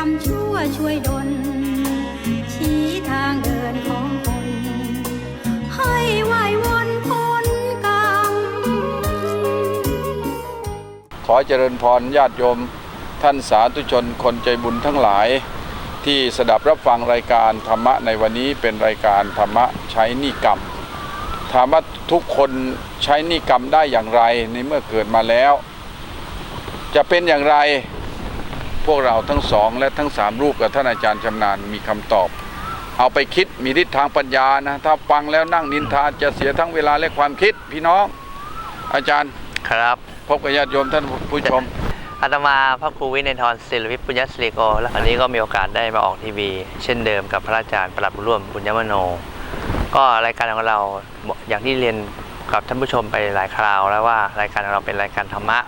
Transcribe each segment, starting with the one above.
รมชั่วช่วยดล ชี้ทางเดินของคน ให้ไหววนพ้นกรรม ขอเจริญพรญาติโยม ท่านสาธุชนคนใจบุญทั้งหลาย ที่สดับรับฟังรายการธรรมะในวันนี้เป็นรายการธรรมะใช้นิกรรมถามว่าทุกคนใช้นิกรรมได้อย่างไรในเมื่อเกิดมาแล้ว จะเป็นอย่างไร พวกเราทั้งสองและทั้งสามรูปกับท่านอาจารย์ชำนาญมีคำตอบ เอาไปคิดมีทิศทางปัญญานะ ถ้าฟังแล้วนั่งนินทาจะเสียทั้งเวลาและความคิดพี่น้อง อาจารย์ครับ พบกับญาติโยมท่านผู้ชมอาตมาพระครูวินัยทรศิลวิทย์ปุญญศิริโก และวันนี้ก็มีโอกาสได้มาออกทีวี เช่นเดิมกับพระอาจารย์ประหลัดบุญร่วมบุญยมโน ก็รายการของเราอย่างที่เรียนกับท่านผู้ชมไปหลายคราวแล้วว่ารายการของเราเป็นรายการธรรมะ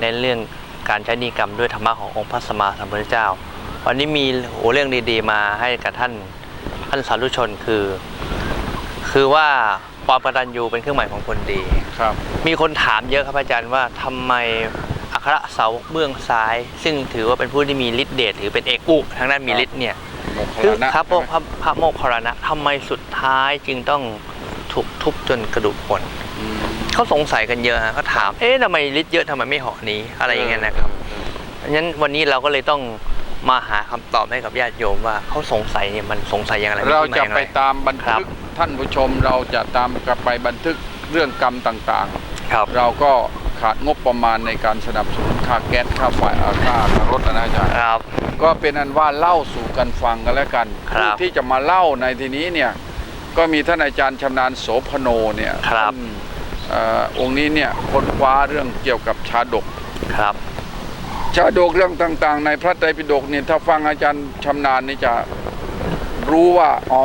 ในเรื่อง การใช้นิกรรมด้วยธรรมะขององค์พระสัมมาสัมพุทธเจ้า วันนี้มีโอ้เรื่องดีๆ มาให้กับท่านท่านสาธุชนคือ คือว่าความกตัญญูเป็นเครื่องหมายของคนดีครับ มีคนถามเยอะครับอาจารย์ว่าทำไมอัครเสาวกเบื้องซ้าย ซึ่งถือว่าเป็นผู้ที่มีฤทธิ์เดชถือเป็นเอกอุทางด้านมีฤทธิ์เนี่ยโมคคือลานะครับพระพระพระโมคคัลลานะทำไมสุดท้ายจึงต้องถูกทุบจนกระดูกผลอืม เขาสงสัยกันเยอะฮะเขาถาม เอ๊ะทำไมฤทธิ์เยอะทำไมไม่เหาะหนี้อะไรอย่างเงี้ยนะครับงั้นวันนี้เราก็เลยต้องมาหาคำตอบให้กับญาติโยมว่าเขาสงสัยเนี่ยมันสงสัยอย่างไรมีเราที่มจะอย่างไปไรตามบันครัทึบกท่านผู้ชมเราจะตามกลับไปบันทึกเรื่องกรรมต่างครับๆเราก็ขาดงบประมาณในการสนับสนุนค่าแก๊สค่าไฟอ่าค่ารถนะอาจารย์ครับ ก็เป็นอันว่าเล่าสู่กันฟังกันแล้วกันครับผู้ที่จะมาเล่าในทีนี้เนี่ยก็มีท่านอาจารย์ชำนาญโสพโนเนี่ยครับท่านเอ่อองค์นี้เนี่ยค้นคว้าเรื่องเกี่ยวกับชาดกครับ ชาดกเรื่องต่าง ๆ ในพระไตรปิฎกเนี่ยถ้าฟังอาจารย์ชำนาญนี่จะรู้ว่าอ๋อ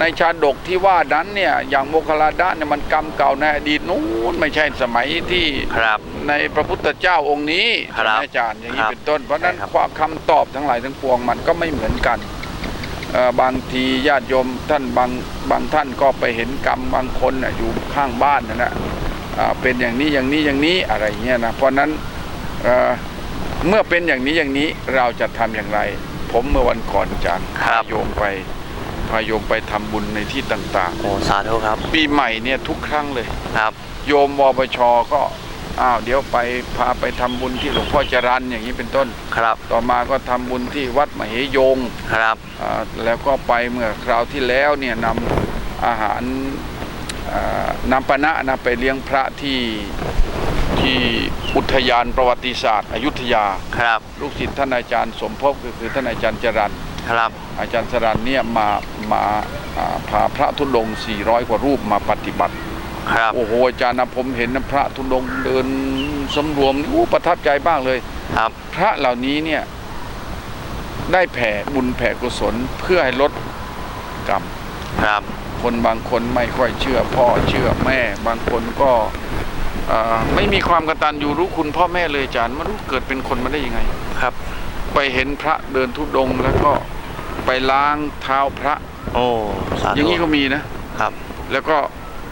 ในชาดกที่ว่านั้นเนี่ยอย่างโมคคัลลาดะเนี่ยมันกรรมเก่าในอดีตนู้นไม่ใช่สมัยที่ครับในพระพุทธเจ้าองค์นี้ครับใช่ไหมอาจารย์อย่างนี้ครับเป็นต้น เพราะฉะนั้นใช่ครับความคำตอบทั้งหลายทั้งปวงมันก็ไม่เหมือนกันเอ่อ บางทีญาติโยมท่านบางบางท่านก็ไปเห็นกรรมบางคนน่ะอยู่ข้างบ้านนั่นนะอ่าเป็นอย่างนี้อย่างนี้อย่างนี้อะไรเงี้ยนะเพราะฉะนั้นเอ่อเมื่อเป็นอย่างนี้อย่างนี้เราจะทำอย่างไร ผมเมื่อวันก่อนอาจารย์ครัพาบโยมไปพาโยมไปทำบุญในที่ต่างโอ้สาธุครับๆปีใหม่เนี่ยทุกครั้งเลยครับ โยมวปชก็ อ้าวเดี๋ยวไปพาไปทำบุญที่หลวงพ่อจรันอย่างนี้เป็นต้นครับ ต่อมาก็ทำบุญที่วัดมเหยงครับอ่าแล้วก็ไปเมื่อคราวที่แล้วเนี่ยนำอาหารอ่านำปณะนะไปเลี้ยงพระที่ที่อุทยานประวัติศาสตร์ อยุธยาครับ ลูกศิษย์ท่านอาจารย์สมภพก็คือท่านอาจารย์จรันครับ อาจารย์จรันเนี่ยมามาอ่าพาพระธุดงค์400 กว่ารูปมาปฏิบัติ ครับ โอ้โหอาจารย์นะผมเห็นนะพระธุดงค์เดินสำรวมนี่โอ้ประทับใจมากเลย ครับ พระเหล่านี้เนี่ย ได้แผ่บุญแผ่กุศลเพื่อให้ลดกรรม ครับ คนบางคนไม่ค่อยเชื่อพ่อเชื่อแม่ บางคนก็เอ่อไม่มีความกตัญญูรู้คุณพ่อแม่เลยอาจารย์ไม่รู้เกิดเป็นคนมาได้ยังไง ครับ ไปเห็นพระเดินทุดงค์แล้วก็ไปล้างเท้าพระ โอ้สาธุอย่างนี้ก็มีนะ ครับ แล้วก็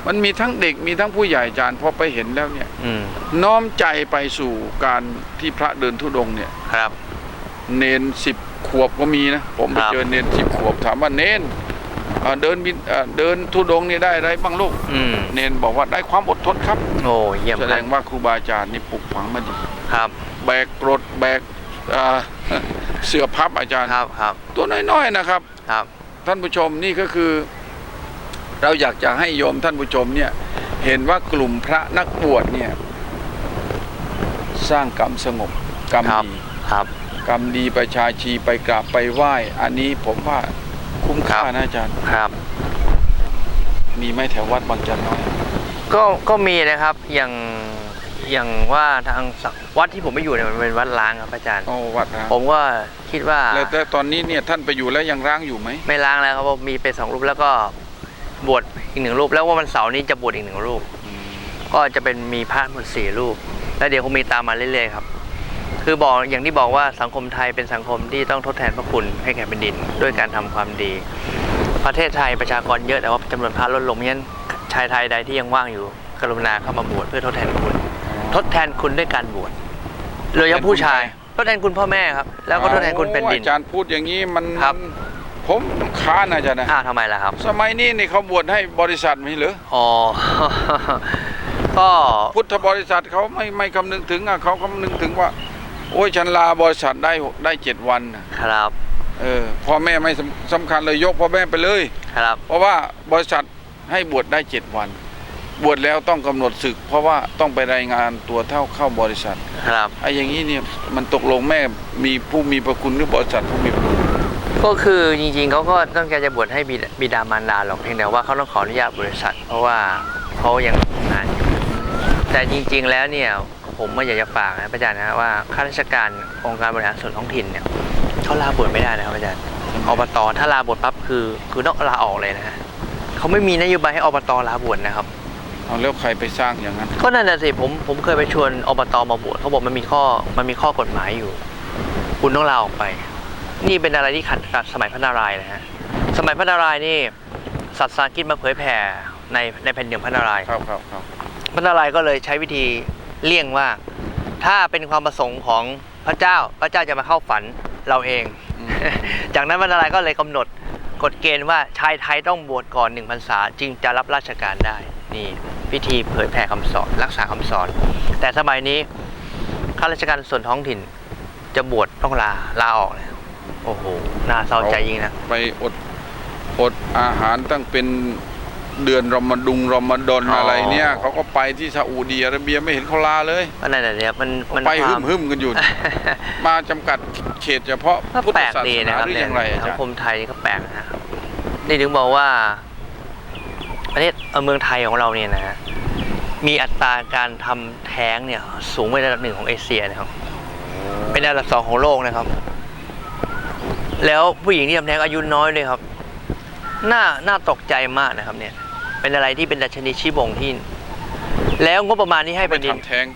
มันมีทั้งเด็กมีทั้งผู้ใหญ่อาจารย์พอไปเห็นแล้วเนี่ยอืมน้อมใจไปสู่การที่พระเดินทุดงค์เนี่ยครับ เนนสิบขวบก็มีนะ ผมไปครับเจอเนนสิบขวบถามว่าเนนเอ่อเดินบินเอ่อเดินทุดงค์นี่ได้อะไรบ้างลูกอืมเนนบอกว่าได้ความอดทนครับ โอ้เยี่ยมแสดงว่าครูบาอาจารย์นี่ปลูกฝังมาดีครับ แบกกรดแบกเอ่อเสือพับอาจารย์ครับครับ ตัวน้อยๆนะครับครับ ท่านผู้ชมนี่ก็คือ เราอยากจะให้โยมท่านผู้ชมเนี่ยเห็นว่ากลุ่มพระนักบวชเนี่ยสร้างกรรมสงบกรรมครับดีครับกรรมดีประชาชีไปกราบไปไหว้ อันนี้ผมว่าคุ้มค่าครับนะอาจารย์ครับ มีไหมแถววัดบางจันน้อยก็ก็มีนะครับอย่างอย่างว่าทางสักวัดที่ผมไม่อยู่เนี่ยมันเป็นวัดล้างครับอาจารย์โอ้วัดนะผมก็คิดว่าแล้วแต่ตอนนี้เนี่ยท่านไปอยู่แล้วยังร้างอยู่ไหมไม่ล้างแล้วครับเพราะมีไปสองรูปแล้วก็ บวชอีกหนึ่งรูป แล้วว่าวันเสาร์นี้จะบวชอีกหนึ่งรูป ก็จะเป็นมีพระหมดสี่รูป แล้วเดี๋ยวคงมีตามมาเรื่อยๆครับ คือบอกอย่างที่บอกว่าสังคมไทยเป็นสังคมที่ต้องทดแทนพระคุณให้แก่แผ่นดินด้วยการทำความดี ประเทศไทยประชากรเยอะแต่ว่าจำนวนพระลดลงเพราะฉะนั้นชายไทยใดที่ยังว่างอยู่ กรุณาเข้ามาบวชเพื่อทดแทนคุณ ทดแทนคุณด้วยการบวชโดยเฉพาะผู้ชายทดแทนคุณพ่อแม่ครับ แล้วก็ทดแทนคุณแผ่นดินโอ้อาจารย์พูดอย่างนี้มันครับ ผมค้านอาจารย์นะอ้าวทำไมล่ะครับ สมัยนี้นี่เขาบวชให้บริษัทไม่เหรือ อ๋อ ก็พุทธบริษัทเขาไม่ไม่คำนึงถึงอะเขาคำนึงถึงว่า โอ้ยฉันลาบริษัทได้หกได้เจ็ดวันน่ะครับ เออพ่อแม่ไม่สำสำคัญเลยยกพ่อแม่ไปเลย ครับ เพราะว่าบริษัทให้บวชได้เจ็ดวัน บวชแล้วต้องกำหนดศึก เพราะว่าต้องไปรายงานตัวเท่าเข้าบริษัท ครับไอ้อย่างนี้เนี่ยมันตกลงแม่มีผู้มีพระคุณหรือบริษัทผู้มีพระคุณ ก็คือจริงๆเขาก็ต้องการจะบวชให้บิดบิดามารดาหรอกเพียงแต่ว่าเขาต้องขออนุญาตบริษัท เพราะว่าเขายังทำงานอยู่แต่จริงๆแล้วเนี่ยผมก็อยากจะฝากนะพระอาจารย์นะว่าข้าราชการองค์การบริหารส่วนท้องถิ่นเนี่ยเขาลาบวชไม่ได้นะครับอาจารย์อบตถ้าลาบวชปั๊บคือ คือต้องลาออกเลยนะฮะเขาไม่มีนโยบายให้อบตลาบวชนะครับเอาแล้วใครไปสร้างอย่างนั้น ก็นั่นแหะสิผมผมเคยไปชวนอบตมาบวชเขาบอกมันมีข้อมันมีข้อกฎหมายอยู่ คุณต้องลาออกไป นี่เป็นอะไรที่ขัดกับสมัยพระนารายณ์นะฮะ สมัยพระนารายณ์นี่สัตว์สากิจมาเผยแผ่ในในแผ่นดินพระนารายณ์ครับครับครับพระนารายณ์ก็เลยใช้วิธีเลี่ยงว่า ถ้าเป็นความประสงค์ของพระเจ้าพระเจ้าจะมาเข้าฝันเราเองอืมจากนั้นพระนารายณ์ก็เลยกำหนดกฎเกณฑ์ว่าชายไทยต้องบวชก่อนหนึ่งพรรษาจึงจะรับราชการได้ นี่พิธีเผยแผ่คำสอนรักษาคำสอน แต่สมัยนี้ข้าราชการส่วนท้องถิ่นจะบวชต้องลาลาออกเลย โอ้โห น่าเศร้าใจยิ่งนะ ไปอดอดอาหารตั้งเป็นเดือนรอมฎุงรอมฎอนอ๋ออ อะไรเนี่ยเขาก็ไปที่ซาอุดีอาระเบียไม่เห็นเขาลาเลย ก็นั่นแหละเนี่ยมันมันไปคหึวามมหึมๆกันอยู่ มาจำกัดเขตเฉพาะก็พุทธแปลกศาสดีนานะครับหรือเนี่ยอย่างไรอาสัจางรย์ คมไทยนี่ก็แปลกนะฮะนี่ถึงบอกว่าประเทศเอ่อเมืองไทยของเราเนี่ยนะฮะมีอัตราการทำแท้งเนี่ย สูงเป็นอันดับหนึ่งของเอเชียนะครับ เป็นอันดับสองของโลกนะครับ แล้วผู้หญิงที่ทำแท้งอายุน้อยเลยครับ น่า น่าตกใจมากนะครับ เนี่ย เป็นอะไรที่เป็นดัชนีชี้บ่งที่ แล้วงบประมาณนี้ให้ไปเป็นดินทำแท้ง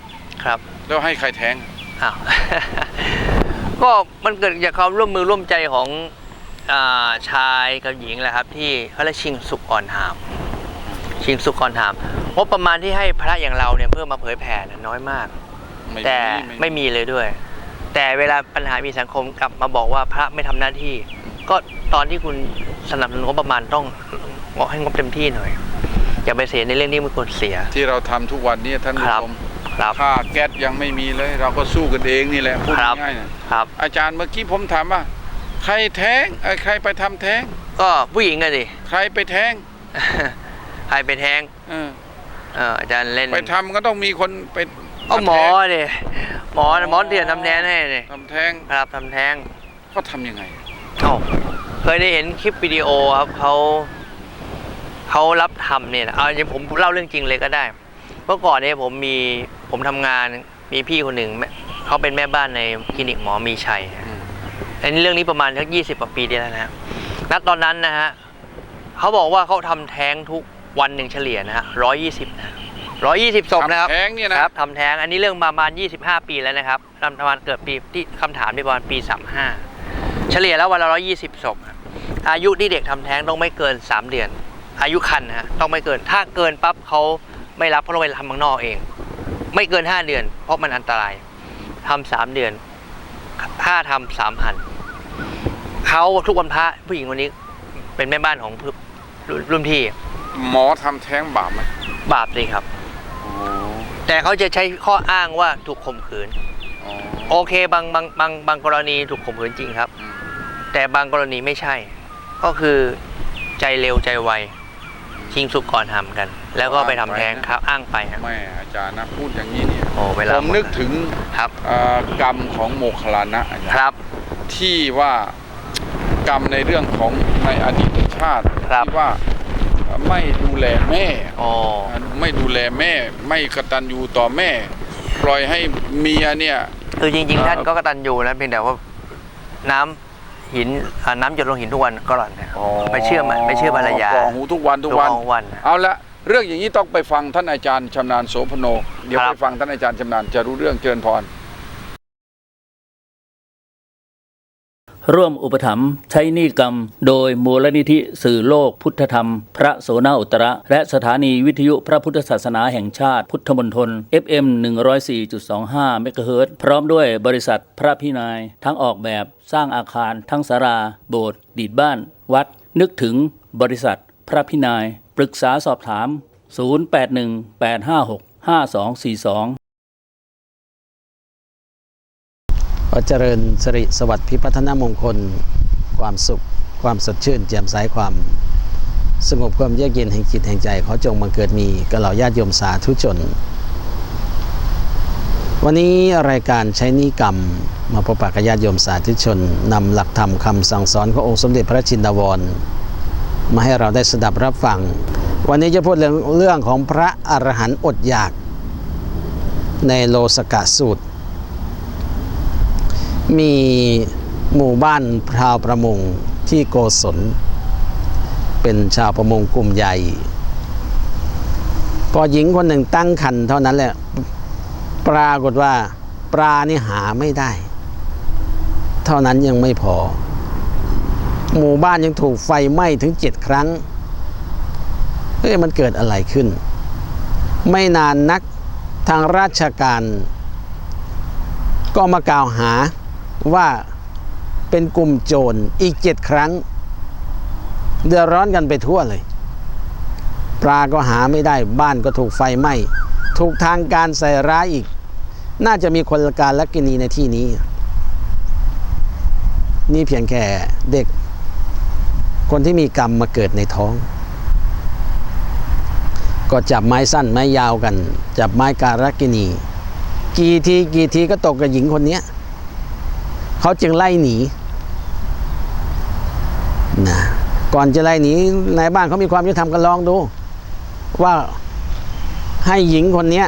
ครับ แล้วให้ใครแท้ง อ้าว ก็มันเกิดจากความร่วมมือร่วมใจของอาชายกับหญิงแหละครับ ที่เขาเรียกชิงสุกอ่อนหาม ชิงสุกอ่อนหามงบประมาณที่ให้พระอย่างเราเนี่ยเพื่อมาเผยแผ่น่ะน้อยมาก ไม่แต่มี ไม่มีเลยด้วย แต่เวลาปัญหามีสังคมกลับมาบอกว่าพระไม่ทำหน้าที่ ก็ตอนที่คุณสนับสนุนงบประมาณต้องบอกให้งบเต็มที่หน่อย อย่าไปเสียในเรื่องที่ไม่ควรเสีย ที่เราทำทุกวันนี้ท่านผู้ครับชมครับค่าแก๊สยังไม่มีเลย เราก็สู้กันเองนี่แหละพูดครับง่ายๆนะครับ อาจารย์เมื่อกี้ผมถามว่า ใครแท้งเอ้ยใครไปทำแท้ง ก็ผู้หญิงอะดิใครไปแท้งใครไปแทงเออเอออาจารย์เล่นไปทำก็ต้องมีคนไป เอาหมอทำแท้งดิหมอหมอเถื่อนทำแท้งให้ดิทำแท้งครับทำแท้งเขาทำยังไงเอ้าเคยได้เห็นคลิปวิดีโอครับเขาเขารับทำเนี่ยนะเอาอย่างผมเล่าเรื่องจริงเลยก็ได้ เมื่อก่อนเนี่ยผมมีผมทำงานมีพี่คนหนึ่งแม่เขาเป็นแม่บ้านในคลินิกหมอมีชัยอืมอันนี้เรื่องนี้ประมาณสักยี่สิบกว่าปีที่แล้วนะฮะณตอนนั้นนะฮะเขาบอกว่าเขาทำแท้งทุกวันหนึ่งเฉลี่ยนะฮะร้อยยี่สิบนะ ร้อยยี่สิบศพนะครับทำแท้งเนี่ยนะครับทำแท้งอันนี้เรื่องประมาณ 25 ปีแล้วนะครับประมาณเกิดปีที่คำถามในประมาณปี 35 เฉลี่ยแล้ววันละ120ศพครับอายุที่เด็กทำแท้งต้องไม่เกิน 3 เดือน อายุคันนะฮะต้องไม่เกินถ้าเกินปั๊บเขาไม่รับเพราะเราไปทำข้างนอกเอง ไม่เกิน 5 เดือน เพราะมันอันตรายทำสามเดือนค่าทำสามพันเขาทุกวันพระผู้หญิงคนนี้เป็นแม่บ้านของรุ่นรุ่นพี่ หมอทำแท้งบาปไหมบาปเลยครับ แต่เขาจะใช้ข้ออ้างว่าถูกข่มขืนอ๋อโอเคบางบางบางบางกรณีถูกข่มขืนจริงครับอืมแต่บางกรณีไม่ใช่ ก็คือใจเร็วใจไวชิงสุกก่อนทำกัน แล้วก็ไปทำแท้งครับ อ้างไปครับแม่อาจารย์นะพูดอย่างนี้เนี่ยโอ้เวลาผมนึกถึงครับเอ่อกรรมของโมคคัลลานะอาจารย์ครับ ที่ว่ากรรมในเรื่องของในอดีตชาติครับที่ว่า ไม่ดูแลแม่อ๋อไม่ดูแลแม่ ไม่กตัญญูต่อแม่ ปล่อยให้เมียเนี่ยคือจริงเอ่อๆท่านก็กตัญญูนะเพียงแต่ว่าน้ำหินอ่าน้ำหยดลงหินทุกวันก็หล่อนนะไม่เชื่อมันไม่เชื่อภรรยากรองหูทุกวันทุกวันทุกวันนะเอาละเรื่องอย่างนี้ต้องไปฟังท่านอาจารย์ชำนาญโสพโน เดี๋ยวครับไปฟังท่านอาจารย์ชำนาญจะรู้เรื่องเจริญพร ร่วมอุปถัมภ์ใช้นี้กรรม โดยมูลนิธิสื่อโลกพุทธธรรม พระโสนาอุตระ และสถานีวิทยุพระพุทธศาสนาแห่งชาติพุทธมณฑล FM 104.25เมกะเฮิรตพร้อมด้วยบริษัทพระพินาย ทั้งออกแบบสร้างอาคาร ทั้งสารา โบสถ์ดีดบ้าน วัด นึกถึงบริษัท พระพินาย ปรึกษาสอบถาม 0818565242 อเจริญสิริสวัสดิ์พิพัฒนมงคล ความสุข ความสดชื่นแจ่มใสความ สงบความเยือกเย็นแห่งจิตแห่งใจขอจงบังเกิดมีกับเหล่าญาติโยมสาธุชน วันนี้รายการใช้นิกรรม มาพบปะกับญาติโยมสาธุชนนำหลักธรรมคำสั่งสอนขององค์สมเด็จพระชินวรมาให้เราได้สดับรับฟัง วันนี้จะพูดเรื่องเรื่องของพระอรหันต์อดอยาก ในโลสกะสูตร มีหมู่บ้านชาวประมงที่โกศล เป็นชาวประมงกลุ่มใหญ่ พอหญิงคนหนึ่งตั้งคันเท่านั้นแหละปรากฏว่าปลานี่หาไม่ได้ เท่านั้นยังไม่พอ หมู่บ้านยังถูกไฟไหม้ถึงเจ็ดครั้งเฮ้ยมันเกิดอะไรขึ้น ไม่นานนักทางราชการ ก็มากล่าวหา ว่าเป็นกลุ่มโจรอีกเจ็ดครั้ง เดือดร้อนกันไปทั่วเลย ปลาก็หาไม่ได้บ้านก็ถูกไฟไหม้ถูกทางการใส่ร้ายอีก น่าจะมีคนละการละกินีในที่นี้ นี่เพียงแค่เด็ก คนที่มีกรรมมาเกิดในท้อง ก็จับไม้สั้นไม้ยาวกัน จับไม้การะกินี กี่ทีกี่ทีก็ตกกับหญิงคนนี้ เขาจึงไล่หนีนะก่อนจะไล่หนีในบ้านเขามีความยุติธรรมกันลองดู ว่าให้หญิงคนเนี้ย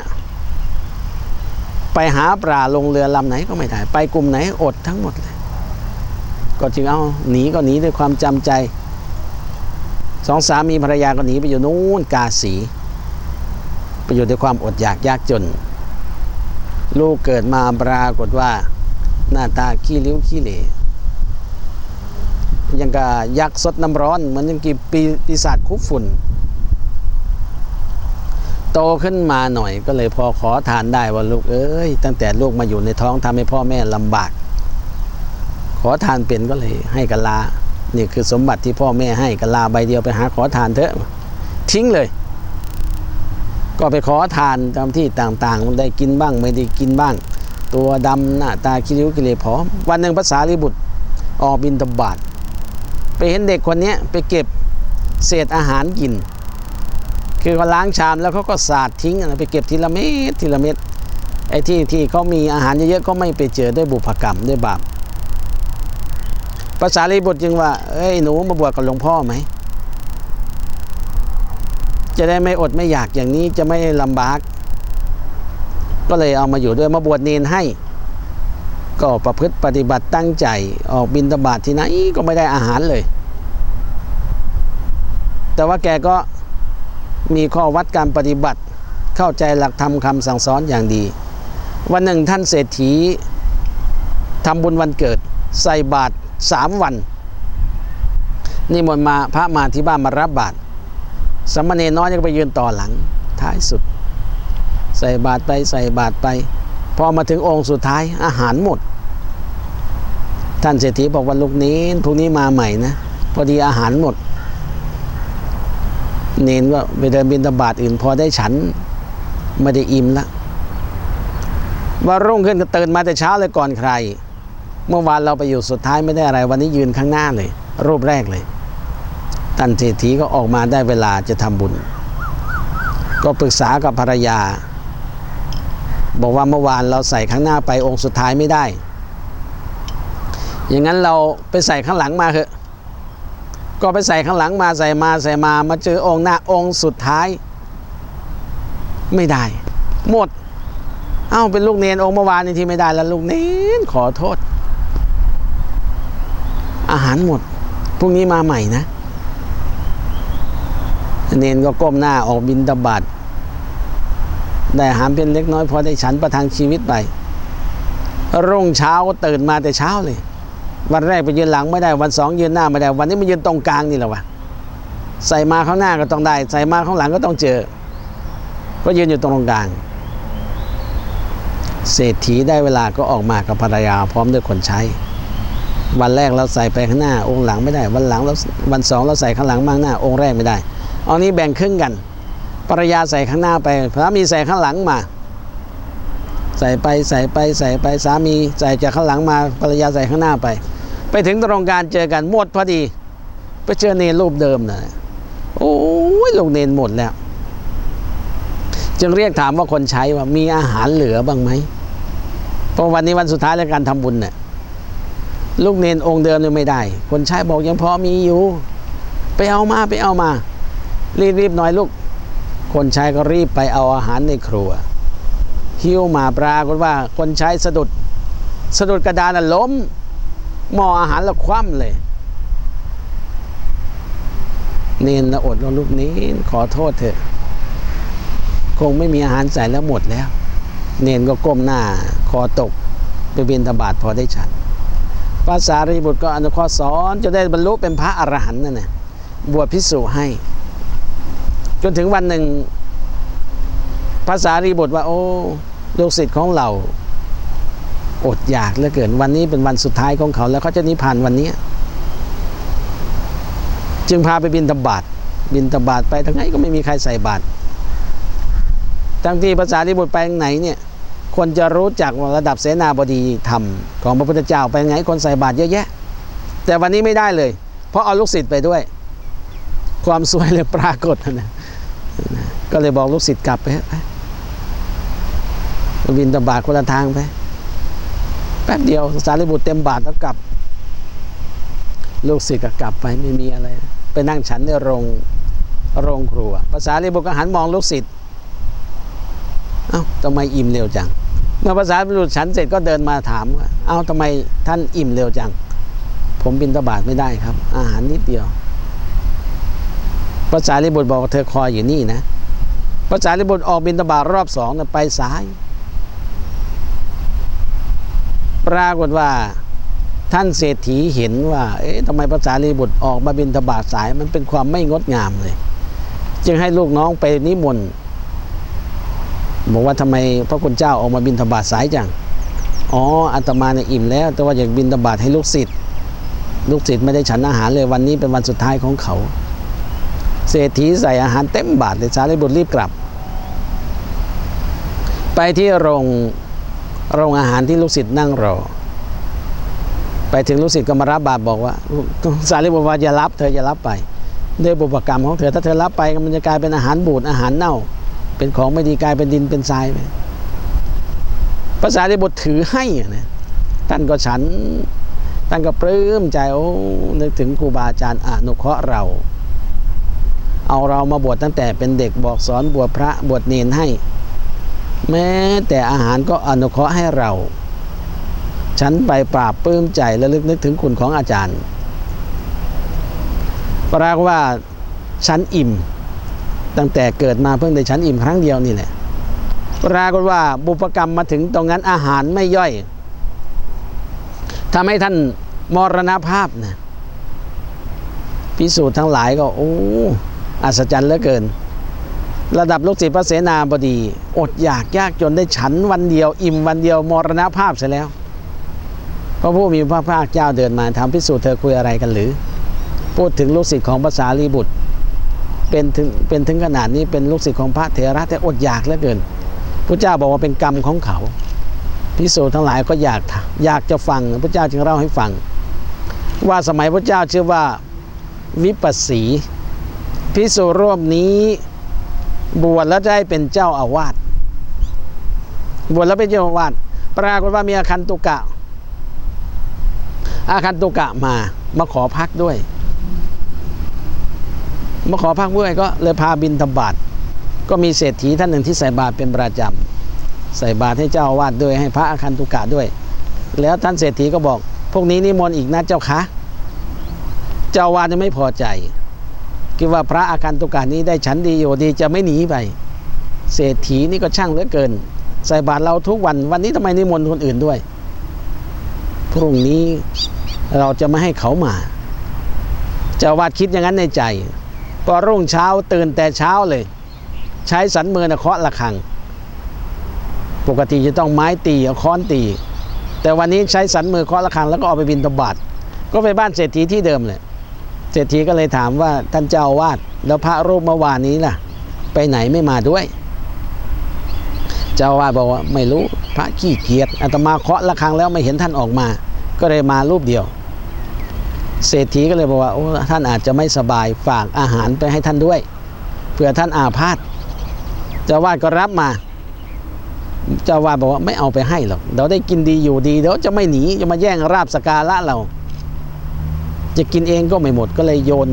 ไปหาปลาลงเรือลำไหนก็ไม่ได้ ไปกลุ่มไหนอดทั้งหมดเลยก็จึงเอาหนีก็หนีด้วยความจำใจสองสามีภรรยาก็หนีไปอยู่นู้นกาสี ไปอยู่ด้วยความอดอยากยากจน ลูกเกิดมาปรากฏว่า หน้าตาขี้ริ้วขี้เหร่ยังกะยักษ์สดน้ำร้อน เหมือนยังกีปีปีศาจคุกฝุ่น โตขึ้นมาหน่อยก็เลยพอขอทานได้ว่าลูกเอ้ย ตั้งแต่ลูกมาอยู่ในท้องทำให้พ่อแม่ลำบาก ขอทานเป็นก็เลยให้กะลา นี่คือสมบัติที่พ่อแม่ให้กะลาใบเดียวไปหาขอทานเถอะ ทิ้งเลย ก็ไปขอทานตามที่ต่างๆมันได้กินบ้างไม่ได้กินบ้าง ตัวดำหน้าตาคิริวกิเลผอมวันหนึ่งภาษาลิบุตรออกบินตบาทไปเห็นเด็กคนนี้ไปเก็บเศษอาหารกิน คือเขาล้างชามแล้วเขาก็สาดทิ้งไปเก็บทีละเม็ดทีละเม็ดไอ้ที่ที่เขามีอาหารเยอะๆก็ไม่ไปเจอด้วยบุพกรรมด้วยบาปภาษาลิบุตรจึงว่าเอ้ยหนูมาบวชกับหลวงพ่อไหมจะได้ไม่อดไม่อยากอย่างนี้จะไม่ลำบาก ก็เลยเอามาอยู่ด้วยมาบวชเนนให้ ก็ประพฤติปฏิบัติตั้งใจออกบินตบาทที่ไหนก็ไม่ได้อาหารเลย แต่ว่าแกก็มีข้อวัดการปฏิบัติเข้าใจหลักธรรมคำสั่งสอนอย่างดี วันหนึ่งท่านเศรษฐีทำบุญวันเกิดใส่บาตรสามวันนิมนมาพระมาที่บ้านมารับบาตรสมเณรน้อยก็ไปยืนต่อหลังท้ายสุด ใส่บาตรไปใส่บาตรไป พอมาถึงองค์สุดท้ายอาหารหมด ท่านเศรษฐีบอกว่าลูกนี้พรุ่งนี้มาใหม่นะพอดีอาหารหมด เน้นก็ไปเดินบินตบาตอื่น พอได้ฉันไม่ได้อิ่มละว่ารุ่งขึ้นก็ตื่นมาแต่เช้าเลยก่อนใคร เมื่อวานเราไปอยู่สุดท้ายไม่ได้อะไร วันนี้ยืนข้างหน้าเลย รูปแรกเลยท่านเศรษฐีก็ออกมาได้เวลาจะทำบุญ ก็ปรึกษากับภรรยา บอกว่าเมื่อวานเราใส่ข้างหน้าไปองค์สุดท้ายไม่ได้ อย่างนั้นเราไปใส่ข้างหลังมาเถอะ ก็ไปใส่ข้างหลังมาใส่มาใส่มามาเจอองค์หน้าองค์สุดท้าย ไม่ได้ หมด เอ้าเป็นลูกเนนองค์เมื่อวานนี่ที่ไม่ได้แล้วลูกเนนขอโทษ อาหารหมดพรุ่งนี้มาใหม่นะ เนนก็ก้มหน้าออกบินตบาด ได้อาหารเป็นเล็กน้อยพอได้ฉันประทังชีวิตไป รุ่งเช้าก็ตื่นมาแต่เช้าเลย วันแรกไปยืนหลังไม่ได้วันสองยืนหน้าไม่ได้ วันนี้มายืนตรงกลางนี่แหละวะใส่มาข้างหน้าก็ต้องได้ ใส่มาข้างหลังก็ต้องเจอ ก็ยืนอยู่ตรงกลาง เศรษฐีได้เวลาก็ออกมากับภรรยาพร้อมด้วยคนใช้ วันแรกเราใส่ไปข้างหน้า องค์หลังไม่ได้ วันหลังเราวันสองเราใส่ข้างหลังมั่งหน้า องค์แรกไม่ได้เอานี้แบ่งครึ่งกัน ภรรยาใส่ข้างหน้าไปสามีใส่ข้างหลังมา ใส่ไปใส่ไปใส่ไปสามีใส่จากข้างหลังมาภรรยาใส่ข้างหน้าไป ไปถึงตรงการเจอกันหมดพอดีไปเจอเนรรูปเดิมนะโอ้ยลูกเนรหมดแล้ว จึงเรียกถามว่าคนใช้ว่ามีอาหารเหลือบ้างไหมเพราะวันนี้วันสุดท้ายแล้วการทำบุญเนี่ยลูกเนนองค์เดิมเนี่ยไม่ได้ คนใช้บอกยังพอมีอยู่ ไปเอามาไปเอามา รีบๆหน่อยลูก คนใช้ก็รีบไปเอาอาหารในครัว หิ้วมาปรากฏว่าคนใช้สะดุดสะดุดกระดานล้มหม้ออาหารแล้วคว่ำเลย เนนละอดแล้วลูกเนนขอโทษเถอะ คงไม่มีอาหารใส่แล้วหมดแล้ว เนนก็ก้มหน้าคอตกไปบินทบาทพอได้ฉันภาษารีบุตรก็อนุเคราะห์สอนจะได้บรรลุเป็นพระอรหันต์นั่นนะบวชพิสูจให้ จนถึงวันหนึ่งภาษารีบุตรว่า โอ้ลูกศิษย์ของเราอดอยากเหลือเกิน วันนี้เป็นวันสุดท้ายของเขา แล้วเขาจะนิพพานวันนี้ จึงพาไปบินตบาทบินตบาทไปทั้งไหนก็ไม่มีใครใส่บาตรทั้งที่ภาษาลิบุตรไปไหนเนี่ยคนจะรู้จักระดับเสนาบดีธรรมของพระพุทธเจ้าไปไหนคนใส่บาตรเยอะแยะ แต่วันนี้ไม่ได้เลย เพราะเอาลูกศิษย์ไปด้วย ความสวยเลยปรากฏนะ ก็เลยบอกลูกศิษย์กลับไปไปบินตบาทคนละทางไป แป๊บเดียวสารีบุตรเต็มบาทแล้วกลับ ลูกศิษย์ก็กลับไปไม่มีอะไร ไปนั่งฉันในโรงโรงครัว ภาษาลิบุตรก็หันมองลูกศิษย์เอ้าทำไมอิ่มเร็วจัง เมื่อภาษาบุตรฉันเสร็จก็เดินมาถามว่าเอ้าทำไมท่านอิ่มเร็วจัง ผมบินตบาทไม่ได้ครับ อาหารนิดเดียวภาษาลิบุตรบอกว่าเธอคอยอยู่นี่นะ ภาษาลิบุตรออกบินตบาทรอบสองนะไปซ้าย ปรากฏว่าท่านเศรษฐีเห็นว่า เอ๊ะทำไมภาษาลิบุตรออกมาบินตบาทสายมันเป็นความไม่งดงามเลย จึงให้ลูกน้องไปนิมนต์บอกว่าทำไมพระคุณเจ้าออกมาบินธบาตสายจัง อ๋ออาตมาเนี่ยอิ่มแล้ว แต่ว่าอยากบินธบาตให้ลูกศิษย์ ลูกศิษย์ไม่ได้ฉันอาหารเลยวันนี้เป็นวันสุดท้ายของเขา เศรษฐีใส่อาหารเต็มบาทเลยสารีบุตรรีบกลับ ไปที่โรงโรงอาหารที่ลูกศิษย์นั่งรอ ไปถึงลูกศิษย์ก็มารับบาตรบอกว่าสารีบุตรว่าอย่ารับเธออย่ารับไปด้วยบุพกรรมของเธอถ้าเธอรับไปมันจะกลายเป็นอาหารบูดอาหารเน่า เป็นของไม่ดีกลายเป็นดินเป็นทรายไปภาษาในบทถือให้นะท่านก็ฉันท่านก็ปลื้มใจโอ้นึกถึงครูบาอาจารย์อนุเคราะห์เรา เอาเรามาบวชตั้งแต่เป็นเด็กบอกสอนบวชพระบวชเนนให้ แม้แต่อาหารก็อนุเคราะห์ให้เรา ฉันไปปราบปลื้มใจและลึกนึกถึงคุณของอาจารย์ปรากว่าฉันอิ่ม ตั้งแต่เกิดมาเพิ่งได้ฉันอิ่มครั้งเดียวนี่แหละปรากฏว่าบุพกรรมมาถึงตรงนั้นอาหารไม่ย่อยทำให้ท่านมรณภาพนะพิสูจน์ทั้งหลายก็ โอ้ อัศจรรย์เหลือเกิน ระดับลูกศิษย์พระเสนาบดี อดอยากยากจนได้ฉันวันเดียว อิ่มวันเดียวมรณภาพเสียแล้วพระผู้มีพระภาคเจ้าเดินมาถามพิสูจน์เธอคุยอะไรกันหรือ พูดถึงลูกศิษย์ของภาษาลีบุตร เป็นถึงเป็นถึงขนาดนี้เป็นลูกศิษย์ของพระเถระแต่อดอยากเหลือเกินพระเจ้าบอกว่าเป็นกรรมของเขาพิสูจน์ทั้งหลายก็อยากอยากจะฟังพระเจ้าจึงเล่าให้ฟัง ว่าสมัยพระเจ้าชื่อว่าวิปัสสี พิสูจน์ร่วมนี้บวชแล้วได้เป็นเจ้าอาวาสบวชแล้วเป็นเจ้าอาวาสปรากฏว่ามีอาคันตุกะ อาคันตุกะมามาขอพักด้วย มาขอพักด้วยก็เลยพาบินทบาทก็มีเศรษฐีท่านหนึ่งที่ใส่บาตรเป็นประจใส่บาตรให้เจ้าอาวาสด้วยให้พระอาคันตุกะด้วย แล้วท่านเศรษฐีก็บอก พวกนี้นิมนต์อีกนะเจ้าคะ เจ้าอาวาสจะไม่พอใจ คิดว่าพระอาคันตุกะนี้ได้ฉันดีอยู่ดีจะไม่หนีไป เศรษฐีนี่ก็ช่างเหลือเกิน ใส่บาตรเราทุกวันวันนี้ทำไมนิมนต์คนอื่นด้วย พรุ่งนี้เราจะไม่ให้เขามาจ้าอาวาดคิดอย่างนั้นในใจพอรุ่งเช้าตื่นแต่เช้าเลย ใช้สันมือนะเคาะระฆัง ปกติจะต้องไม้ตีเอาค้อนตี แต่วันนี้ใช้สันมือเคาะระฆังแล้วก็เอาไปบินตบาทก็ไปบ้านเศรษฐีที่เดิมเลย เศรษฐีก็เลยถามว่าท่านเจ้าวาดแล้วพระรูปเมื่อวานนี้ล่ะ ไปไหนไม่มาด้วย เจ้าวาดบอกว่าไม่รู้พระขี้เกียจอาตมาเคาะระฆังแล้วไม่เห็นท่านออกมา ก็เลยมารูปเดียว เศรษฐีก็เลยบอกว่าโอ้ท่านอาจจะไม่สบายฝากอาหารไปให้ท่านด้วยเผื่อท่านอาพาธเจ้าวาดก็รับมาเจ้าวาดบอกว่าไม่เอาไปให้หรอกเราได้กินดีอยู่ดีเดี๋ยวจะไม่หนีจะมาแย่งราบสการะเรา จะกินเองก็ไม่หมดก็เลยโยน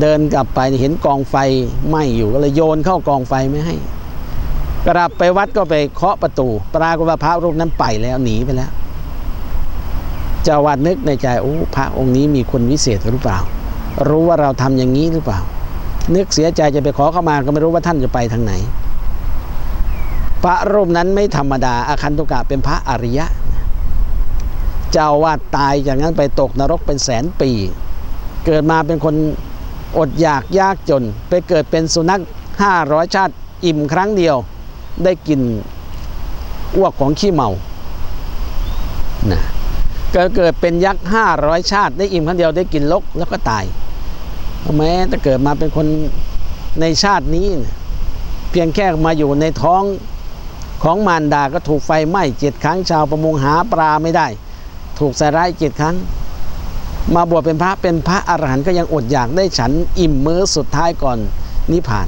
เดินกลับไปเห็นกองไฟไหม้อยู่ก็เลยโยนเข้ากองไฟไม่ให้ กลับไปวัดก็ไปเคาะประตู ปรากฏว่าพระรูปนั้นไปแล้วหนีไปแล้วเจ้าวาดนึกในใจโอ้พระองค์นี้มีคนวิเศษหรือเปล่า รู้ว่าเราทำอย่างนี้หรือเปล่า นึกเสียใจจะไปขอเข้ามาก็ไม่รู้ว่าท่านจะไปทางไหน พระรูปนั้นไม่ธรรมดาอาคันตุกะเป็นพระอริยะ เจ้าวาดตายจากนั้นไปตกนรกเป็นแสนปี เกิดมาเป็นคนอดอยากยากจน ไปเกิดเป็นสุนัขห้าร้อยชาติอิ่มครั้งเดียว ได้กินอ้วกของขี้เมานะก็เกิดเป็นยักษ์ห้าร้อยชาติ ได้อิ่มครั้งเดียวได้กินลกแล้วก็ตายแม้แต่เกิดมาเป็นคนในชาตินี้เพียงแค่มาอยู่ในท้องของมารดาก็ถูกไฟไหม้เจ็ดครั้งชาวประมงหาปลาไม่ได้ ถูกใส่ร้ายเจ็ดครั้ง มาบวชเป็นพระเป็นพระอรหันต์ก็ยังอดอยากได้ฉันอิ่มมื้อสุดท้ายก่อนนิพพาน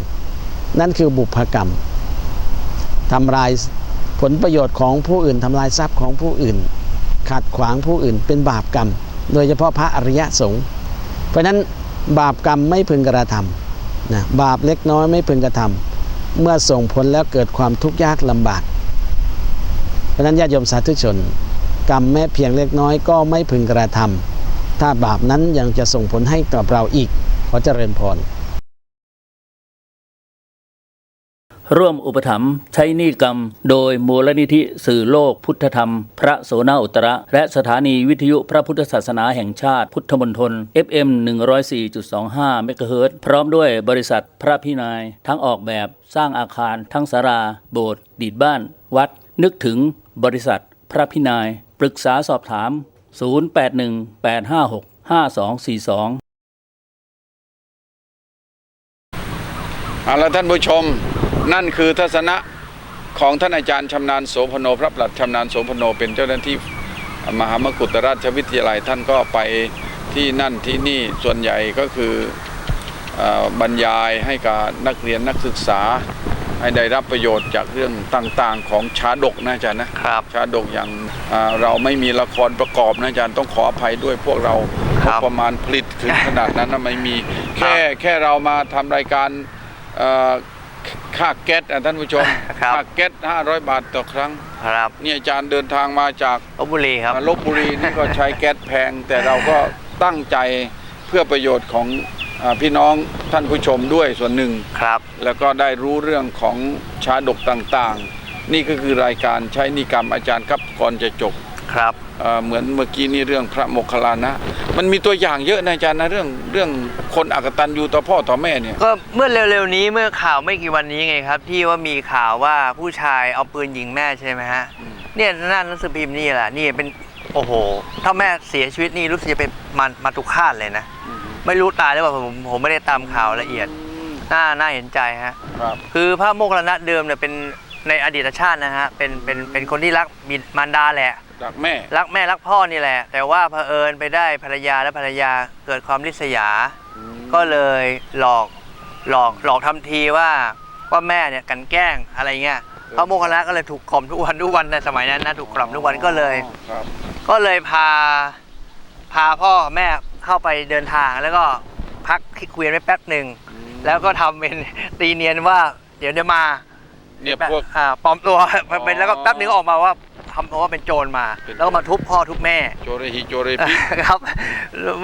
นั่นคือบุพกรรมทำลายผลประโยชน์ของผู้อื่นทำลายทรัพย์ของผู้อื่น ขัดขวางผู้อื่นเป็นบาปกรรม โดยเฉพาะพระอริยสงฆ์เพราะนั้นบาปกรรมไม่พึงกระทำนะบาปเล็กน้อยไม่พึงกระทำเมื่อส่งผลแล้วเกิดความทุกข์ยากลำบาก เพราะนั้นญาติโยมสาธุชน กรรมแม้เพียงเล็กน้อยก็ไม่พึงกระทำถ้าบาปนั้นยังจะส่งผลให้กับเราอีก ขอเจริญพรร่วมอุปถัมภ์ใช้นี้กรรม โดยมูลนิธิสื่อโลกพุทธธรรม พระโสนาอุตระ และสถานีวิทยุพระพุทธศาสนาแห่งชาติพุทธมณฑล FM 104.25เมกะเฮิรตพร้อมด้วยบริษัทพระพินาย ทั้งออกแบบสร้างอาคาร ทั้งสารา โบสถ์ดีดบ้าน วัด นึกถึงบริษัท พระพินาย ปรึกษาสอบถาม 0818565242เอาละท่านผู้ชมนั่นคือทัศนะของท่านอาจารย์ชำนาญโสพโนพระปลัดชำนาญโสพโนเป็นเจ้าหน้าที่มหามกุฏราชวิทยาลัยท่านก็ไปที่นั่นที่นี่ส่วนใหญ่ก็คือเออบรรยายให้กับนักเรียนนักศึกษา ให้ได้รับประโยชน์จากเรื่องต่างๆ ของชาดกนะอาจารย์นะครับ ชาดกอย่างอ่าเราไม่มีละครประกอบนะอาจารย์ต้องขออภัยด้วยพวกเราครับงบประมาณผลิตถึงขนาดนั้นนะไม่มีแค่แค่เรามาทำรายการเอ่อค่าแก๊สอะท่านผู้ชมครับค่าแก๊ส500 บาทต่อครั้งครับเนี่ยอาจารย์เดินทางมาจากลบบุรีครับลบบุรีนี่ก็ใช้แก๊สแพง แต่เราก็ตั้งใจเพื่อประโยชน์ของอา พี่น้องท่านผู้ชมด้วยส่วนหนึ่งครับ แล้วก็ได้รู้เรื่องของชาดกต่างๆ นี่ก็คือรายการใช้นิกรรมอาจารย์ครับก่อนจะจบครับเอ่อเหมือนเมื่อกี้นี่เรื่องพระโมคคัลลานะ มันมีตัวอย่างเยอะนะอาจารย์นะเรื่องเรื่องคนอักตันยูต่อพ่อต่อแม่เนี่ยก็เมื่อเร็วๆนี้เมื่อข่าวไม่กี่วันนี้ไงครับ ที่ว่ามีข่าวว่าผู้ชายเอาปืนยิงแม่ใช่ไหมฮะอืมเนี่ยหน้าหนังสือพิมพ์นี่แหละนี่เป็นโอ้โหถ้าแม่เสียชีวิตนี่รู้สึกจะเป็นมันมาตุคาตเลยนะ ไม่รู้ตายหรือเปล่าผมผมไม่ได้ตามข่าวละเอียดน่าน่าเห็นใจฮะครับ คือพระโมคคัลลานะเดิมเนี่ยเป็นในอดีตชาตินะฮะเป็นเป็นเป็นคนที่รักบิดมารดาแหละ จากแม่ รักแม่รักพ่อนี่แหละ แต่ว่าเผอิญไปได้ภรรยาและภรรยาเกิดความริษยา ก็เลยหลอกหลอกหลอกทำทีว่าว่าแม่เนี่ยกลันแกล้งอะไรเงี้ยพระโมคคัลลานะก็เลยถูกกล่อมทุกวันทุกวันในสมัยนั้นนะถูกกล่อมทุกวันก็เลย ครับก็เลยพาพาพ่อกับแม่ เข้าไปเดินทางแล้วก็พักที่คุยกันไว้แป๊บหนึ่งแล้วก็ทำเป็นตีเนียนว่าเดี๋ยวเดี๋ยวมาเนี่ยแบบพวก อ่าปลอมตัวอ๋อเป็นแล้วก็แป๊บนึงก็ออกมาว่าทำตัวว่าเป็นโจรมา เป็นโจร แล้วก็มาทุบพ่อทุบแม่ โจเรฮิโจเรพิครับ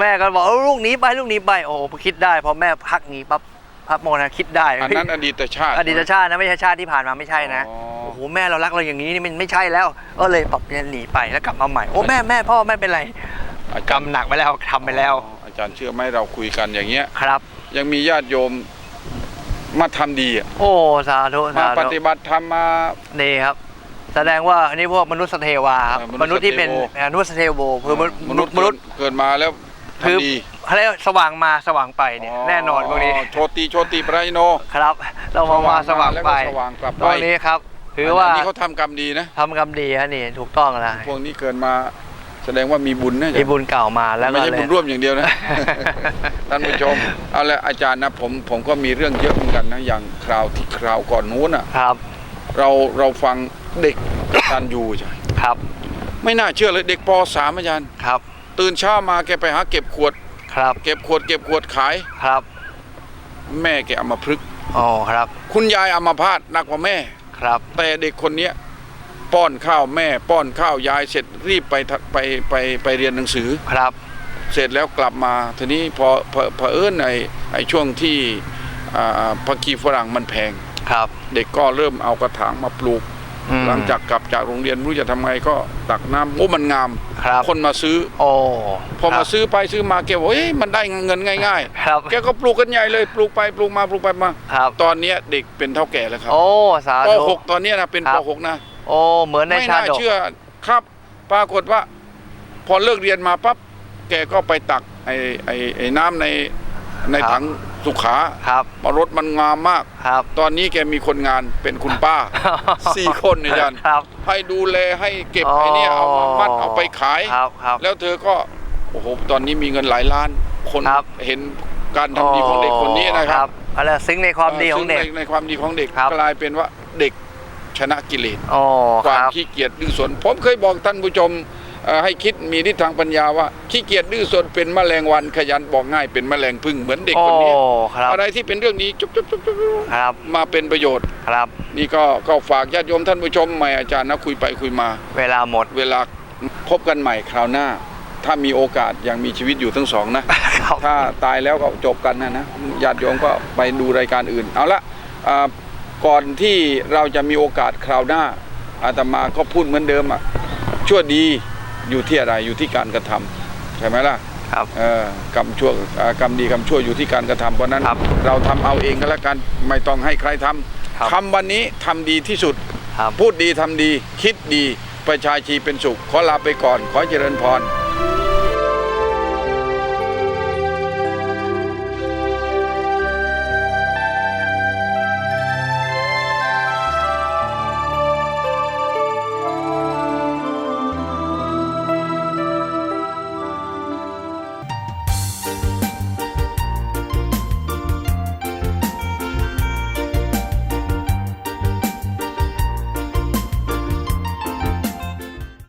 แม่ก็บอกเออลูกหนีไปลูกหนีไปโอ้โหพอคิดได้พอแม่พักหนีปั๊บพระโมนะคิดได้อันนั้นอดีตชาติ อดีตชาตินะไม่ใช่ชาติที่ผ่านมาไม่ใช่นะอ๋อ โอ้โหแม่เรารักเราอย่างนี้นี่มันไม่ใช่แล้วก็เลยปรับเปลี่ยนหนีไปแล้วกลับมาใหม่โอ้แม่แม่พ่อไม่เป็นไรอา กรจารรมย์หนักไปแล้วทำไปแล้วอ๋ออาจารย์เชื่อไหมเราคุยกันอย่างเงี้ย ครับ ยังมีญาติโยมมาทำดีอะโอ้สาธุมาสาปธุฏิบัติธรรมมา นี่ครับ แสดงว่าอันนี้พวกมนุษย์เทวาครับเออมมนุนุษษย์ย์ที่เป็นเทโว เอ่อมนุษย์เทโวคือมนุษย์มนุษย์มนุษย์เกิดมาแล้วคือทำดีเขาเรียกสว่างมาสว่างไปเนี่ยแน่นอนพวกนี้โชติโชติปรายโน ครับ เรามามาสว่างแล้วไปก็สว่างกลับตไปรงนี้ครับถือว่า นนี้เขาทำกรรมดีนะ ทำกรรมดีฮะนี่ถูกต้องแล้วพวกนี้เกิดมา แสดงว่ามีบุญนะมีบุญเก่ามาแล้วไม่ก็ใช่เลยบุญร่วมอย่างเดียวนะท่านผู้ชมเอาละอาจารย์นะผมผมก็มีเรื่องเยอะเหมือนกันนะอย่างคราวที่คราวก่อนนู้นอะครับ เราเราฟังเด็กกตันยูจ้ะครับ ไม่น่าเชื่อเลยเด็กป .3 อาจารย์ครับ ตื่นเช้ามาแกไปหาเก็บขวดครับ เก็บขวดเก็บขวดขายครับ แม่แกเอามาพลึกษ์อ๋อครับ คุณยายเอามาพาดหนักกว่าแม่ครับ แต่เด็กคนเนี้ย ป้อนข้าวแม่ ป้อนข้าวยายเสร็จรีบไปทะไปไปไปเรียนหนังสือครับ เสร็จแล้วกลับมาทีนี้พอพอพอเอิญในไอช่วงที่อ่าผักกีฝรั่งมันแพงครับ เด็กก็เริ่มเอากระถางมาปลูกอืมหลังจากกลับจากโรงเรียนไม่รู้จะทำไงก็ตักน้ำโอ้มันงามครับคนมาซื้อโอ้พอครัมาบซื้อไปซื้อมาแกบอกเอ้ยมันได้เงินง่ายครับๆแกก็ปลูกกันใหญ่เลยปลูกไปปลูกมาปลูกไปมาครับตอนเนี้ยเด็กเป็นเท่าแก่แล้วครับโอ้สาปธุ .6 ตอนเนี้ยนะเป็นครัปบ .6 นะ โอ้เหมือนในไม่ชาน่าดกเชื่อครับ ปรากฏว่า พอเลิกเรียนมาปั๊บแกก็ไปตักไอ้ไอ้ไอ้น้ำในในครับถังสุขาครับ มารถมันงามมาก ครับ ตอนนี้แกมีคนงานเป็นคุณป้า สี่คนเนี่ยยันครับให้ดูแลให้เก็บอ๋อไอ้เนี่ยเอามามัดเอาไปขาย ครับครับ แล้วเธอก็โอ้โหตอนนี้มีเงินหลายล้าน คนครับ เห็นการทำดีของเด็กคนนี้นะครับ อะไรซึ้งในความดีของเด็ก ซึ่ในในความดีของเด็กครับกลายเป็นว่าเด็ก ชนะกิเลสโอ้คความรับ ขี้เกียจดื้อสน ผมเคยบอกท่านผู้ชมเอ่อให้คิดมีทิศทางปัญญาว่าขี้เกียจดื้อสนเป็นแมลงวันขยันบอกง่ายเป็นแมลงพึ่งเหมือนเด็กโอ้คนนี้ครับ อะไรที่เป็นเรื่องนี้จุ๊บจุ๊บจุ๊บจุ๊บครับ มาเป็นประโยชน์ ครับ นี่ก็ก็ฝากญาติโยมท่านผู้ชมใหม่อาจารย์นะคุยไปคุยมา เวลาหมด เวลาพบกันใหม่คราวหน้า ถ้ามีโอกาสยังมีชีวิตอยู่ทั้งสองนะ ครับ ถ้าตายแล้วก็จบกันนะนะญาติโยมก็ไปดูรายการอื่น เอาละอ่า ก่อนที่เราจะมีโอกาสคราวหน้าอาตมาก็พูดเหมือนเดิมอะชั่วดีอยู่ที่อะไรอยู่ที่การกระทำใช่ไหมล่ะครับเออกรรมชั่วอ่ากรรมดีกรรมชั่วอยู่ที่การกระทำเพราะฉะนั้นครับเราทำเอาเองก็แล้วกันไม่ต้องให้ใครทำครับทำวันนี้ทำดีที่สุดครับพูดดีทำดี คิดดีประชาชีเป็นสุข ขอลาไปก่อน ขอเจริญพร